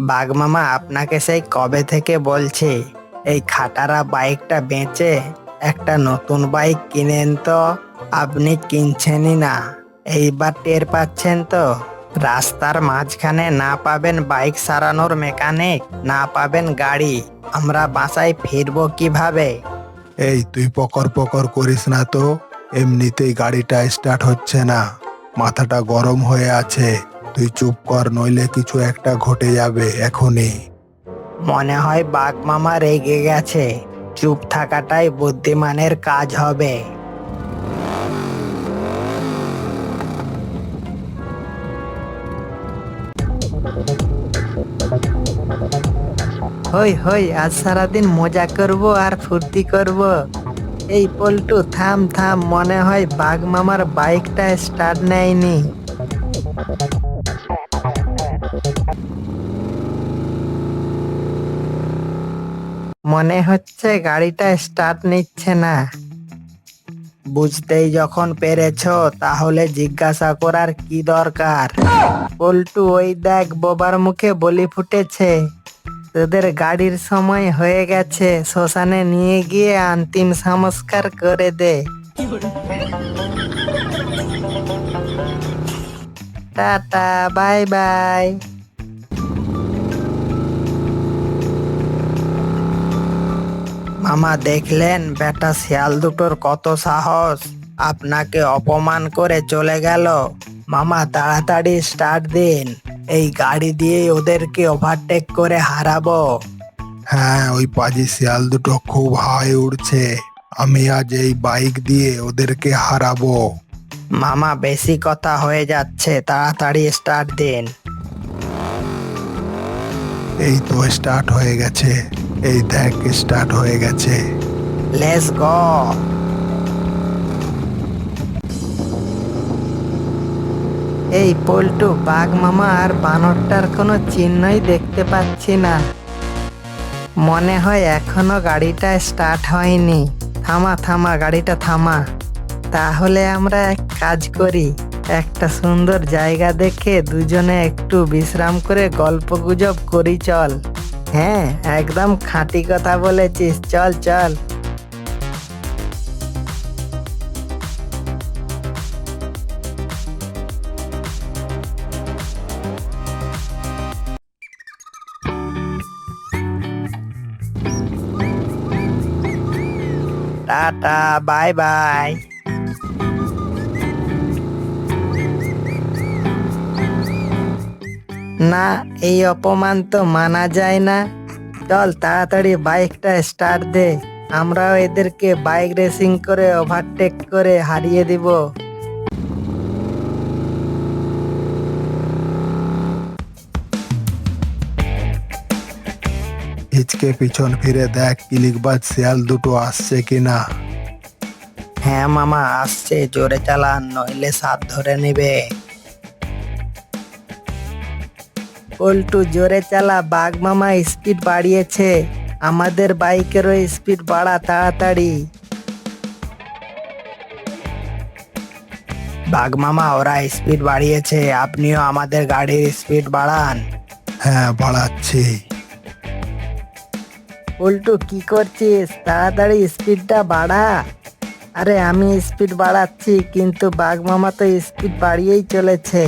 বাঘ মামা আপনাকে সেই কবে থেকে বলছি? এই খাটারা বাইকটা বেচে একটা নতুন বাইক কিনেন তো, আপনি কিনছেনই না। এইবার টের পাচ্ছেন তো? রাস্তার মাঝখানে না পাবেন বাইক সারানোর মেকানিক, না পাবেন গাড়ি। আমরা বাসায় ফিরবো কীভাবে? এই তুই পকর পকর করিস না তো, এমনিতেই গাড়িটা স্টার্ট হচ্ছে না। মাথাটা গরম হয়ে আছে। তুই চুপ কর, নইলে কিছু একটা ঘটে যাবে, এখনই। মনে হয় বাঘ মামা রেগে গেছে। চুপ থাকাটাই বুদ্ধিমানের কাজ হবে। হই হই, আজ সারাদিন মজা করব আর ফুর্তি করব। এই পল্টু, থাম থাম, মনে হয় বাঘ মামার বাইকটা স্টার্ট নেয়নি। মনে হচ্ছে গাড়িটা স্টার্ট নিচ্ছে না। বুঝতেই যখন পেরেছ, তাহলে জিজ্ঞাসা করার কি দরকার? পল্টু ওই দেখ, বোবার মুখে বলি ফুটেছে। তোদের গাড়ির সময় হয়ে গেছে, শ্মশানে নিয়ে গিয়ে অন্তিম সংস্কার করে দে। Tata, bye by. মামা দেখলেন বেটা শিয়াল দুটোর কত সাহস। আপনাকে অপমান করে চলে গেল। মামা তাড়াতাড়ি স্টার্ট দিন। এই গাড়ি দিয়ে ওদেরকে ওভারটেক করে হারাবো। হ্যাঁ ওই পাজি শিয়াল দুটো খুব হাই উঠছে আমি আজ এই বাইক দিয়ে ওদেরকে হারাবো। মামা বেশি কথা হয়ে যাচ্ছে। তাড়াতাড়ি স্টার্ট দিন। এই তো স্টার্ট হয়ে গেছে। এই দেখ স্টার্ট হয়ে গেছে। লেটস গো এই পল্টু, বাঘ মামা আর বানরটার কোনো চিহ্নই দেখতে পাচ্ছি না। মনে হয় এখনও গাড়িটা স্টার্ট হয়নি। থামা থামা, গাড়িটা থামা। তাহলে আমরা এক কাজ করি। একটা সুন্দর জায়গা দেখে দুজনে একটু বিশ্রাম করে গল্প গুজব করি, চল। হ্যাঁ একদম খাঁটি কথা বলেছিস চল চল। Tata bye bye. না এই অপমান তো মানা যায় না। চল তাড়াতাড়ি বাইকটা স্টার্ট দে। আমরাও এদেরকে বাইক রেসিং করে ওভারটেক করে হারিয়ে দিব। হিচকে পিছন ফিরে দেখ কিলিকবাজ শিয়াল দুটো আসছে কিনা। হ্যাঁ মামা আসছে। জোরে চালান নইলে সাত ধরে নেবে। পল্টু জোরে চালা বাঘ মামা স্পিড বাড়িয়েছে। আমাদের বাইকেরও স্পিড বাড়া তাড়াতাড়ি। বাঘ মামা ওরা স্পিড বাড়িয়েছে। আপনিও আমাদের গাড়ির স্পিড বাড়ান। হ্যাঁ বাড়াচ্ছি। পল্টু কি করছিস? তাড়াতাড়ি স্পিডটা বাড়া। আরে আমি স্পিড বাড়াচ্ছি কিন্তু বাঘ মামা তো স্পিড বাড়িয়েই চলেছে।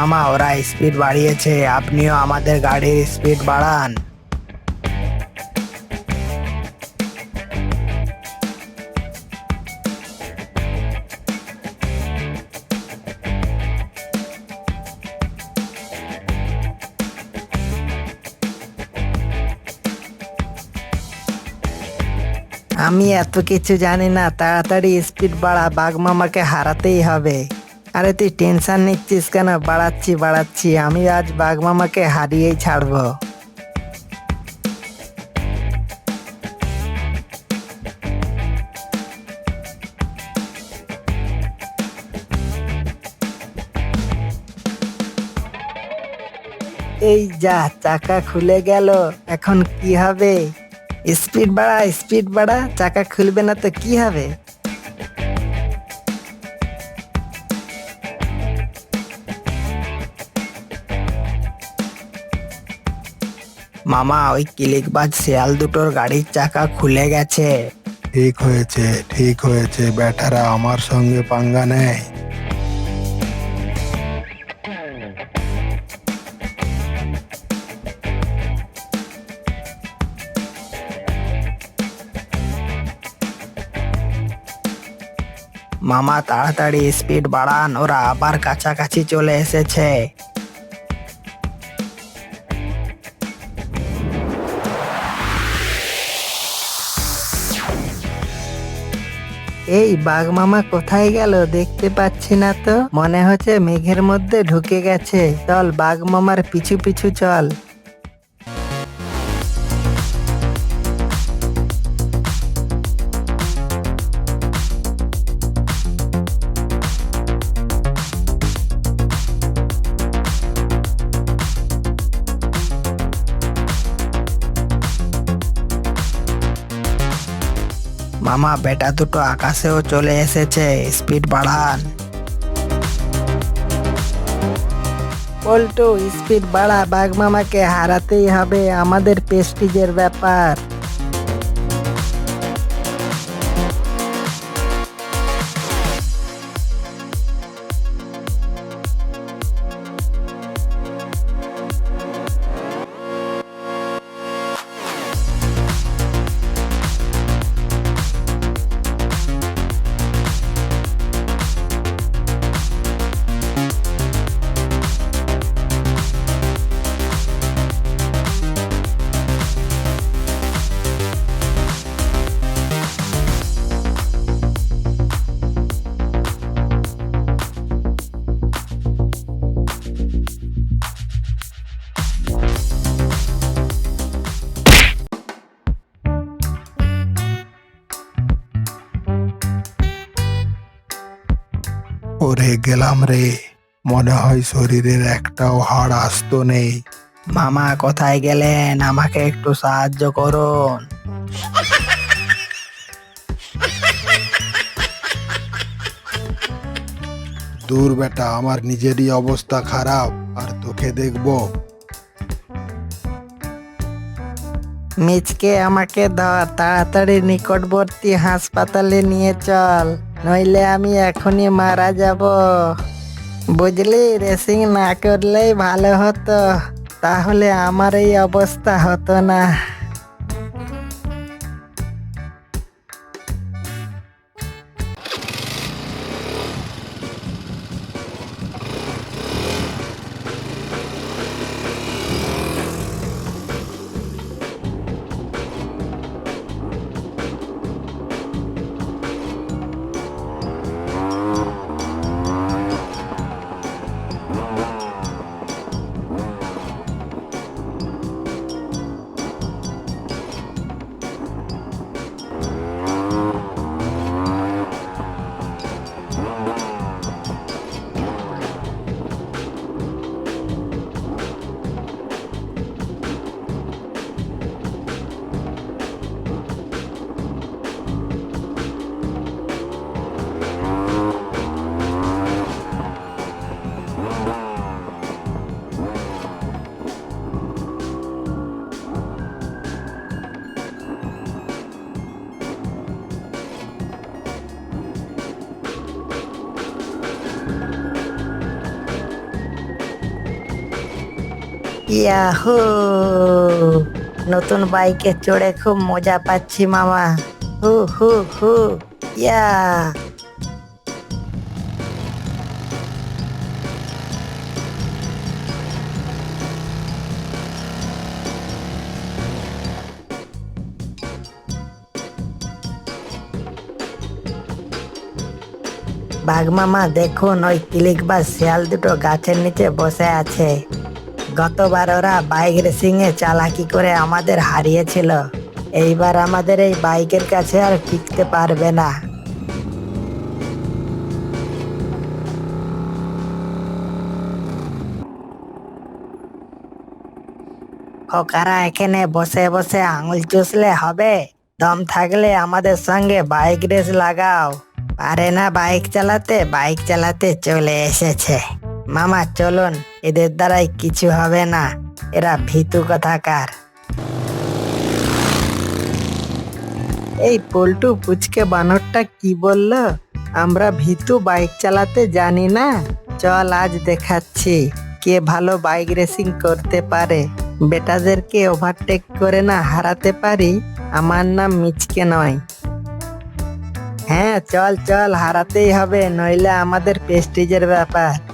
মামা, ওরা স্পিড বাড়িয়েছে। আপনিও আমাদের গাড়ির স্পিড বাড়ান। আমি এত কিছু জানি না, তাড়াতাড়ি স্পিড বাড়া, বাঘ মামাকে হারাতেই হবে। আরে তুই টেনশন নিচ্ছিস কেন? বাড়াচ্ছি বাড়াচ্ছি। আমি আজ বাঘ মামাকে হারিয়েই ছাড়বো। এই যা, চাকা খুলে গেল। এখন কি হবে? স্পিড বাড়া স্পিড বাড়া, চাকা খুলবে না তো কি হবে? মামা ওই কিলিকবাজ শেয়াল দুটোর গাড়ির চাকা খুলে গেছে। ঠিক হয়েছে ঠিক হয়েছে ব্যাটারা আমার সঙ্গে পাঙ্গা নেয় মামা তাড়াতাড়ি স্পিড বাড়ান ওরা আবার কাছাকাছি চলে এসেছে। এই বাঘ মামা কোথায় গেল দেখতে পাচ্ছি না তো। মনে হচ্ছে মেঘের মধ্যে ঢুকে গেছে। চল বাঘ মামার পিছু পিছু চল। মামা, বেটা দুটো আকাশেও চলে এসেছে। স্পিড বাড়ান। পল্টু স্পিড বাড়া। বাঘ মামাকে হারাতেই হবে। আমাদের পেস্টিজের ব্যাপার। গেলাম রে। মনে হয় শরীরের একটাও হাড় আসতো নেই। মামা কোথায় গেলেন? আমাকে একটু সাহায্য করুন। দূর বেটা আমার নিজেরই অবস্থা খারাপ আর তোকে দেখব। মিচকে আমাকে ধর তাড়াতাড়ি নিকটবর্তী হাসপাতালে নিয়ে চল। নইলে আমি এখনই মারা যাব। বুঝলি রেসিং না করলেই ভালো হতো। তাহলে আমার এই অবস্থা হতো না। ইয়াহু নতুন বাইকে চড়ে খুব মজা পাচ্ছি মামা। হু হু হু, ইয়া। বাঘমামা দেখুন ওই ক্লিক বা শিয়াল দুটো গাছের নিচে বসে আছে। গতবার ওরা বাইক রেসিং এ চালাকি করে আমাদের হারিয়েছিল। এইবার আমাদের এই বাইকের কাছে আর টিকতে পারবে না। খোকারা এখানে বসে বসে আঙুল চুষলে হবে। দম থাকলে আমাদের সঙ্গে বাইক রেস লাগাও। পারে না বাইক চালাতে বাইক চালাতে চলে এসেছে। মামা, চলুন। এদের দ্বারাই কিছু হবে না। এরা ভীতু কথাকার। এই পল্টু পুচকে বানরটা কি বলল? আমরা ভীতু বাইক চালাতে জানি না। চল, আজ দেখাচ্ছি কে ভালো বাইক রেসিং করতে পারে। বেটাদেরকে ওভারটেক করে না হারাতে পারি? আমার নাম মিচকে নয়। হ্যাঁ চল চল, হারাতেই হবে, নইলে আমাদের প্রেস্টিজের ব্যাপার।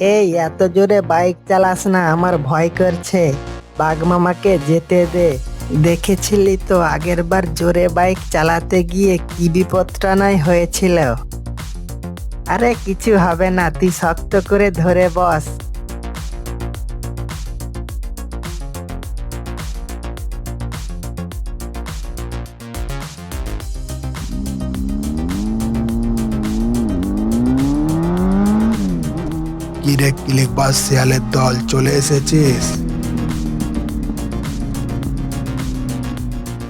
এই, এত জোরে বাইক চালাস না, আমার ভয় করছে। বাঘ মামাকে যেতে দে। দেখেছিলি তো, আগের বার জোরে বাইক চালাতে গিয়ে কি বিপদটা নাই হয়েছিল। আরে, কিছু হবে না, তুই শক্ত করে ধরে বস। কিরে ক্লিক বাস শিয়ালের দল চলে এসেছিস?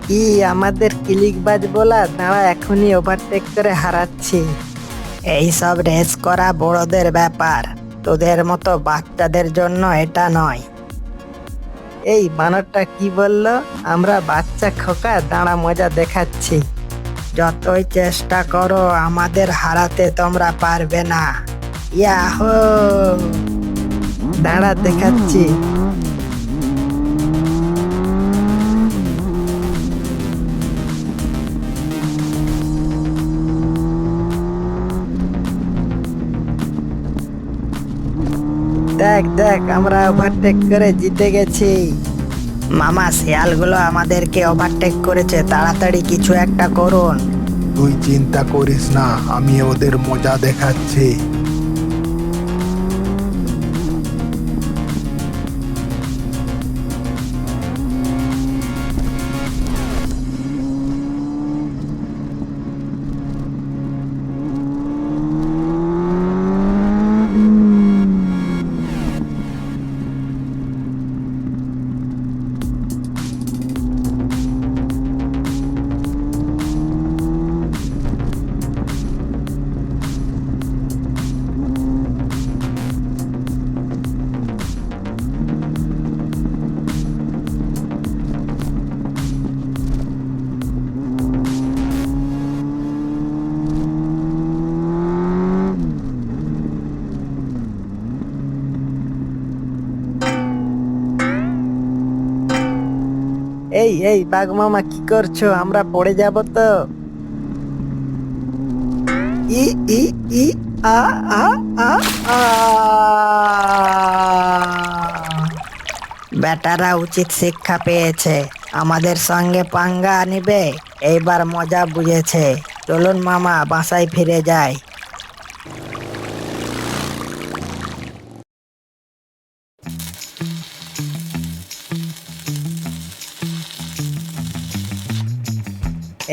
কি আমাদের ক্লিকবাজ বলা? দাঁড়া এখনই ওভারটেক করে হারাচ্ছি। এইসব রেস করা বড়দের ব্যাপার। তোদের মতো বাচ্চাদের জন্য এটা নয়। এই বানরটা কি বলল? আমরা বাচ্চা খোকা, দাঁড়া মজা দেখাচ্ছি। যতই চেষ্টা করো, আমাদের হারাতে তোমরা পারবে না। ইয়াহো দাঁড়া, দেখাচ্ছি। দেখ দেখ, আমরা ওভারটেক করে জিতে গেছি। মামা, শিয়ালগুলো আমাদেরকে ওভারটেক করেছে, তাড়াতাড়ি কিছু একটা করুন। তুই চিন্তা করিস না, আমি ওদের মজা দেখাচ্ছি। এই বাঘ মামা কি করছ? আমরা পড়ে যাব তো। ই ই ই, আ আ আ বেটারা উচিত শিক্ষা পেয়েছে। আমাদের সঙ্গে পাঙ্গা নিবে এইবার মজা বুঝেছে। চলুন মামা, বাসায় ফিরে যাই।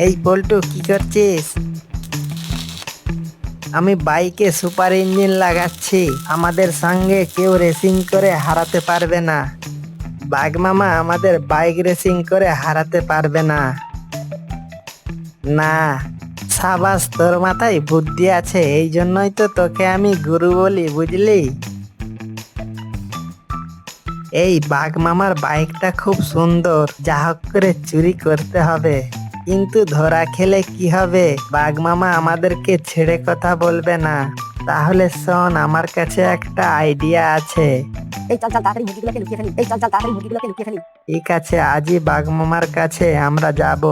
এই বল্টু, কি করছিস? আমি বাইকে সুপার ইঞ্জিন লাগাচ্ছি। আমাদের সঙ্গে কেউ রেসিং করে হারাতে পারবে না। বাঘ মামা আমাদের বাইক রেসিং করে হারাতে পারবে না। না, সাবাস, তোর মাথায় বুদ্ধি আছে, এই জন্যই তো তোকে আমি গুরু বলি, বুঝলি? এই বাঘ মামার বাইকটা খুব সুন্দর, যা হোক করে চুরি করতে হবে। কিন্তু ধরা খেলে কি হবে? বাঘ মামা আমাদেরকে ছেড়ে কথা বলবে না। তাহলে শোন আমার কাছে একটা আইডিয়া আছে। এই চল চল তাড়াতাড়ি মুরগিগুলোকে লুকিয়ে ফেলি। এই চল চল তাড়াতাড়ি মুরগিগুলোকে লুকিয়ে ফেলি। ঠিক আছে আজই বাঘ মামার কাছে আমরা যাব।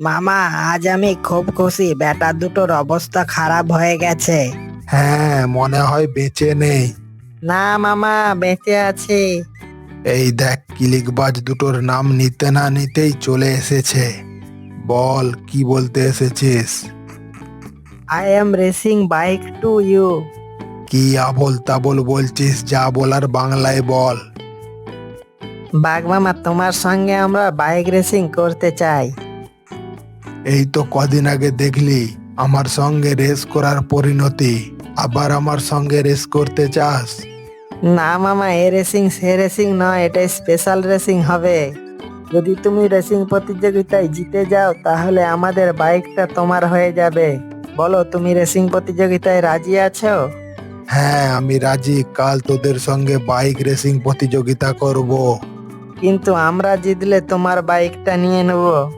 মামা আজ আমি খুব খুশি। বেটা দুটোর অবস্থা খারাপ হয়ে গেছে। হ্যাঁ মনে হয় বেঁচে নেই। না মামা বেঁচে আছি। এই দেখ কিলিকবাজ দুটোর নাম নিতে না নিতেই চলে এসেছে। বল কি বলতে এসেছিস? I am racing bike to you কি আবল তাবল বলছিস যা বলার বাংলায় বল। বাঘ মামা তোমার সঙ্গে আমরা বাইক রেসিং করতে চাই। এই তো কদিন আগে দেখলি আমার সঙ্গে রেস করার পরিণতি। আবার আমার সঙ্গে রেস করতে চাস? না মামা এ রেসিং সে রেসিং নয় এটা স্পেশাল রেসিং হবে। যদি তুমি রেসিং প্রতিযোগিতায় জিতে যাও তাহলে আমাদের বাইকটা তোমার হয়ে যাবে। বলো তুমি রেসিং প্রতিযোগিতায় রাজি আছো? হ্যাঁ আমি রাজি। কাল তোদের সঙ্গে বাইক রেসিং প্রতিযোগিতা করব। কিন্তু আমরা জিতলে তোমার বাইকটা নিয়ে নেব।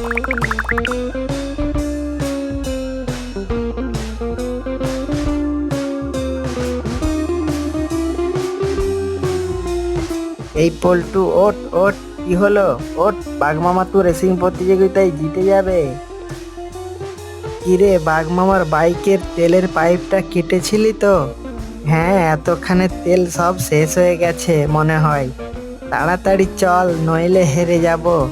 এই পল্টু ওট ওট কি হলো? ওট বাঘ মামা তো রেসিং প্রতিযোগিতায় জিতে যাবে। কিরে, বাঘ মামার বাইকের তেলের পাইপটা কেটেছিলি তো? হ্যাঁ এতখানে তেল সব শেষ হয়ে গেছে মনে হয়। তাড়াতাড়ি চল, নইলে হেরে যাব।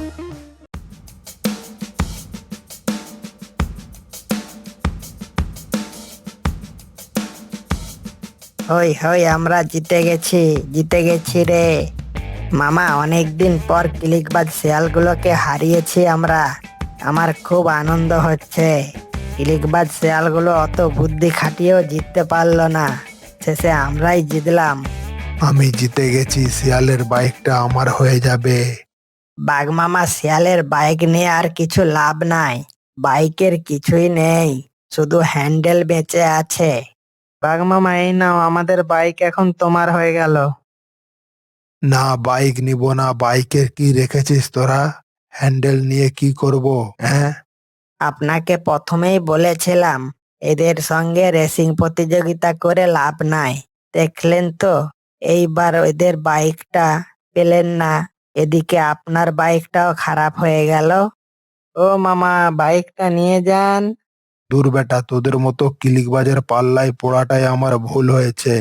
হই হই আমরা জিতে গেছি জিতে গেছি রে। মামা অনেকদিন পর ক্লিকবাজ শেয়ালগুলোকে হারিয়েছি আমরা। আমার খুব আনন্দ হচ্ছে। ক্লিকবাজ শেয়ালগুলো অত বুদ্ধি খাটিয়েও জিততে পারল না। শেষে আমরাই জিতলাম। আমি জিতে গেছি শিয়ালের বাইকটা আমার হয়ে যাবে। বাঘ মামা শিয়ালের বাইক নিয়ে আর কিছু লাভ নাই। বাইকের কিছুই নেই শুধু হ্যান্ডেল বেঁচে আছে। বাঘ মামা এই নাও আমাদের বাইক এখন তোমার হয়ে গেল। না বাইক নিব না বাইকের কি রেখেছিস তোরা? হ্যান্ডেল নিয়ে কি করব হ্যাঁ? আপনাকে প্রথমেই বলেছিলাম এদের সঙ্গে রেসিং প্রতিযোগিতা করে লাভ নাই। দেখলেন তো? এইবার এদের বাইকটা পেলেন না। এদিকে আপনার বাইকটাও খারাপ হয়ে গেল। ও মামা বাইকটা নিয়ে যান। দূর বেটা তোদের মতো কিলিকবাজের পাল্লায় পড়াটাই আমার ভুল হয়েছে।